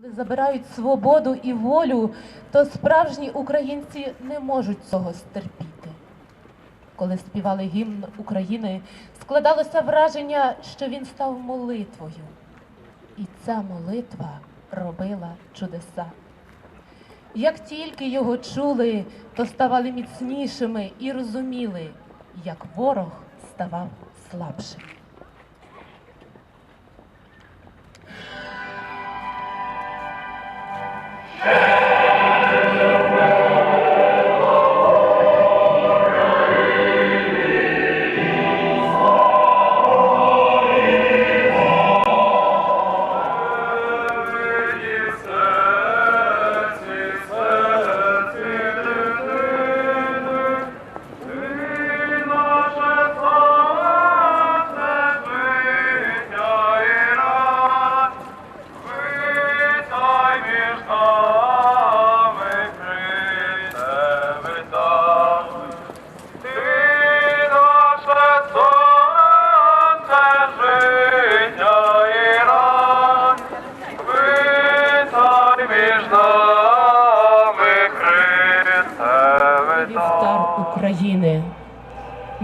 Коли забирають свободу і волю, то справжні українці не можуть цього стерпіти. Коли співали гімн України, складалося враження, що він став молитвою. І ця молитва робила чудеса. Як тільки його чули, то ставали міцнішими і розуміли, як ворог ставав слабшим.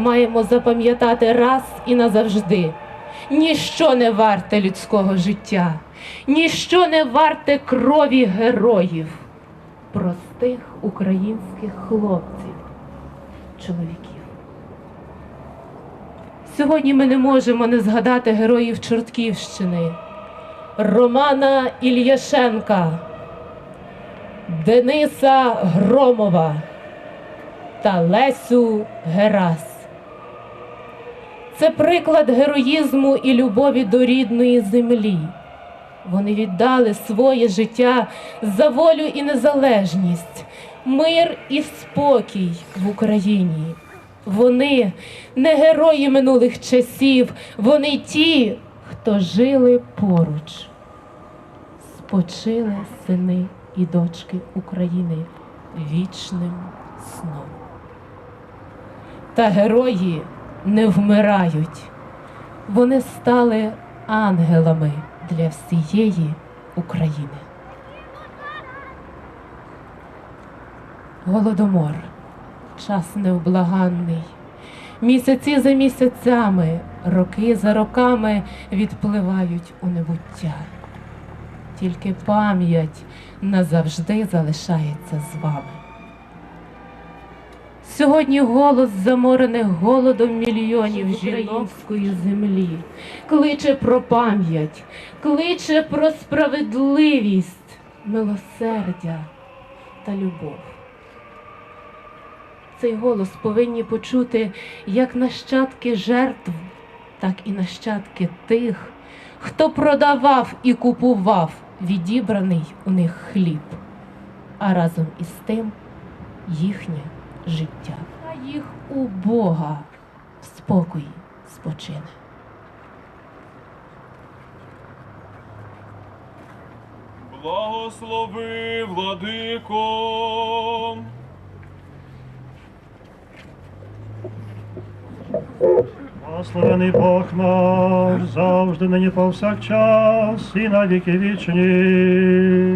Маємо запам'ятати раз і назавжди. Ніщо не варте людського життя, ніщо не варте крові героїв, простих українських хлопців, чоловіків. Сьогодні ми не можемо не згадати героїв Чортківщини, Романа Ільяшенка, Дениса Громова та Лесю Герас. Це приклад героїзму і любові до рідної землі. Вони віддали своє життя за волю і незалежність, мир і спокій в Україні. Вони не герої минулих часів, вони ті, хто жили поруч. Спочили сини і дочки України вічним сном. Та герої не вмирають. Вони стали ангелами для всієї України. Голодомор, час невблаганний. Місяці за місяцями, роки за роками відпливають у небуття. Тільки пам'ять назавжди залишається з вами. Сьогодні голос заморених голодом мільйонів жіночської землі кличе про пам'ять, кличе про справедливість, милосердя та любов. Цей голос повинні почути як нащадки жертв, так і нащадки тих, хто продавав і купував відібраний у них хліб, а разом із тим їхнє життя. А їх у Бога в спокої спочине. Благослови, владико. Благословений Бог наш, завжди нині повсякчас і на віки вічні.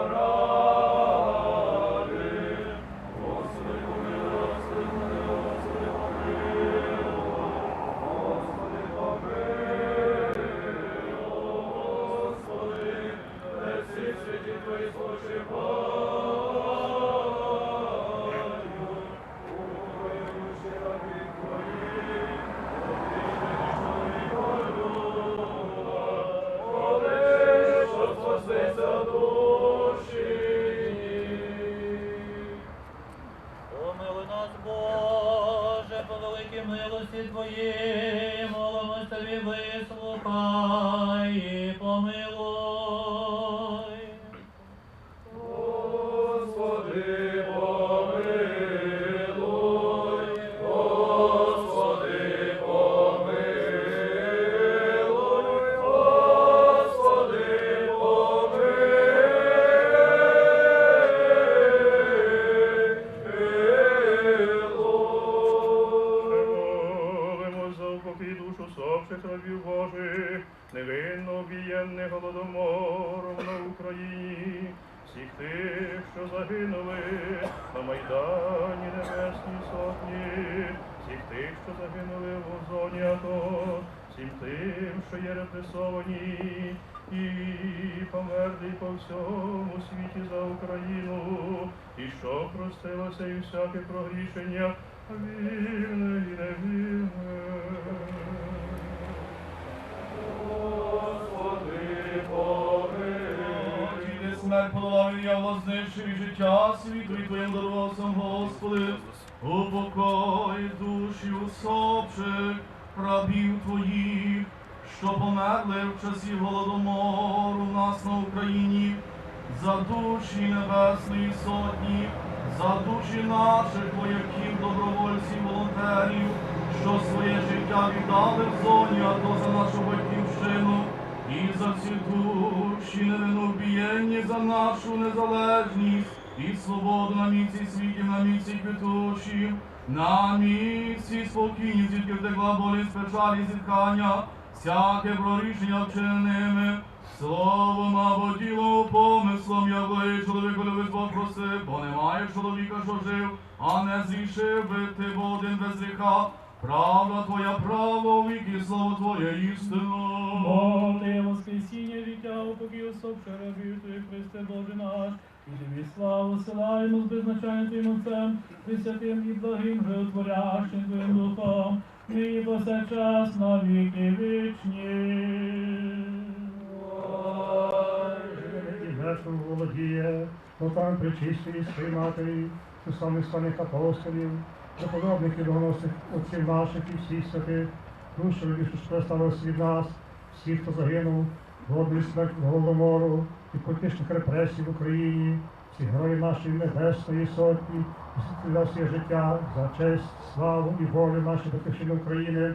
милості Твоїй, молимось Тобі, вислухай і помилуй. Майдані небесні Сотні, всіх тих, що загинули в зоні АТО, всім тим, що є репресовані і померли по всьому світі за Україну, і що простилося і всяке прогрішення, вільне і невільне. Смерть я вознищив і життя світу, і твоїм дарував сам Господи, упокой душі усопших рабів твоїх, що померли в часі голодомору нас на Україні, за душі Небесної Сотні, за душі наших вояків, добровольців, волонтерів, що своє життя віддали в зоні, а то за нашу батьківщину. І за невинно вбієнні за нашу незалежність і свободу на місці світі, на місці квітучі, на місці спокійні, звідки втекла болість, печалі, зітхання, всяке прорішення вчиненими, словом або ділом, помислом, якої чоловіку любить Бог просив, бо немає чоловіка, що жив, а не зрішив би ти, бо один без гріха. Правда твоя, право, віки, слово твоє істину. Моли воскресіння життя упокій усопши рабів Твоїх, Христе Боже наш, і тобі славу силаємо з беззначальним Твоїм Отцем, присвятим і благим животворящим Твоїм Духом, і повсякчас на віки вічні. Гетом володіє, отам причистої своїй матері, у самих самих апостолів, преподобників доносних отців наших і всіх святих, душу що пересталося від нас, всіх, хто загинув, голодний смерть голодомору і політичних репресій в Україні, всіх героїв нашої небесної сотні, і своє життя, за честь, славу і волю нашої батьківщини України.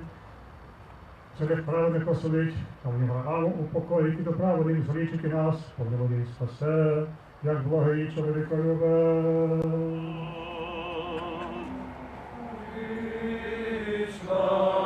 Право не посадить, а в нього упокоїть і доправленим злічити нас, помилуй і спасе, як благий чоловіка любе. Oh.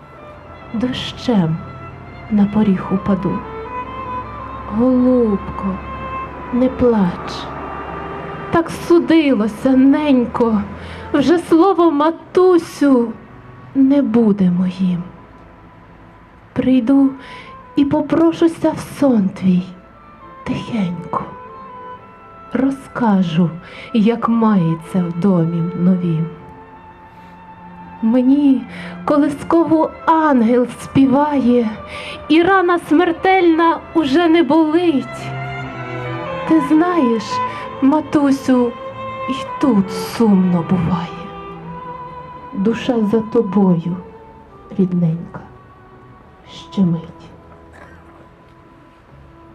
дощем на поріг упаду. Голубко, не плач. Так судилося, ненько, вже слово матусю не буде моїм. Прийду і попрошуся в сон твій тихенько. Розкажу, як мається в домі новім. Мені колискову ангел співає, і рана смертельна уже не болить. Ти знаєш, матусю, і тут сумно буває. душа за тобою, рідненька, щемить.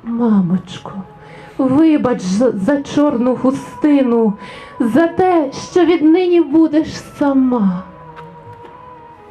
Мамочко, вибач за, чорну хустину, за те, що віднині будеш сама.